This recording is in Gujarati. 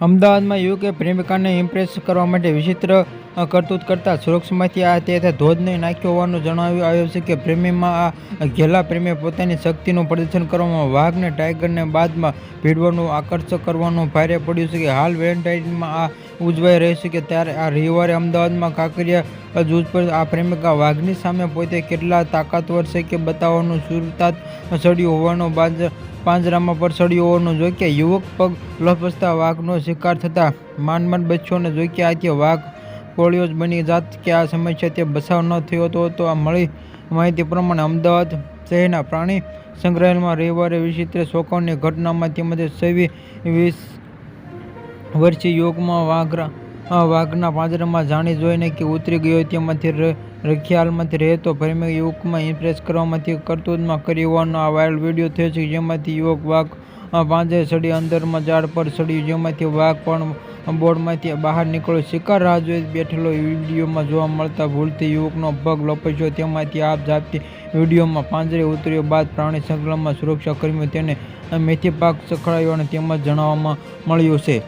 અમદાવાદમાં યુવકે પ્રેમિકાને ઇમ્પ્રેસ કરવા માટે વિચિત્ર કરતૂત કરતા સુરક્ષામાંથી આ તે ધોધને નાખ્યો હોવાનું જણાવ્યું આવ્યું છે કે પ્રેમીમાં આ ઘેલા પ્રેમીએ પોતાની શક્તિનું પ્રદર્શન કરવામાં વાઘને, ટાઈગરને બાદમાં ભીડવાનું આકર્ષક કરવાનું ભારે પડ્યું છે કે હાલ વેલેન્ટાઇનમાં આ ઉજવાઈ રહી છે કે ત્યારે આ રવિવારે અમદાવાદમાં કાંકરિયા જૂજ પર આ પ્રેમિકા વાઘની સામે પોતે કેટલા તાકાતવર છે કે બતાવવાનું સુરતાત સડ્યું હોવાનો બાદ પાંજરામાં પર સડ્યું હોવાનું જોઈ યુવક પગ લપસતા વાઘનો શિકાર થતાં માંડ માંડ બચ્યો અને જોઈ કે આથી વાઘ કોળિયો જ બની જાત કે આ સમસ્યા તે બસાવ ન થયો હતો તો આ મળી માહિતી પ્રમાણે અમદાવાદ શહેરના પ્રાણી સંગ્રહાલયમાં રવિવારે વિચિત્ર શોકાવની ઘટનામાં તેમજ સવી વીસ વર્ષીય યોગમાં વાઘરા વાઘના પાંજરામાં જાણી જોઈને કે ઉતરી ગયો તેમાંથી રખિયાલમાંથી રહેતો પ્રેમી યુવકમાં ઇમ્પ્રેસ કરવામાંથી કરતૂતમાં કરી હોવાનો આ વાયરલ વીડિયો થયો છે, જેમાંથી યુવક વાઘ પાંજરે ચડી અંદરમાં ઝાડ પર ચડ્યું જેમાંથી વાઘ પણ બોર્ડમાંથી બહાર નીકળ્યો. શિકાર રાહ જોઈ બેઠેલો વિડીયોમાં જોવા મળતા ભૂલથી યુવકનો પગ લપસ્યો, તેમાંથી આપ જાપતી વિડીયોમાં પાંજરે ઉતર્યો બાદ પ્રાણી સંકલનમાં સુરક્ષા કર્મીઓ તેને મેથી પાક ચખડાયો અને તેમજ જણાવવામાં મળ્યું છે.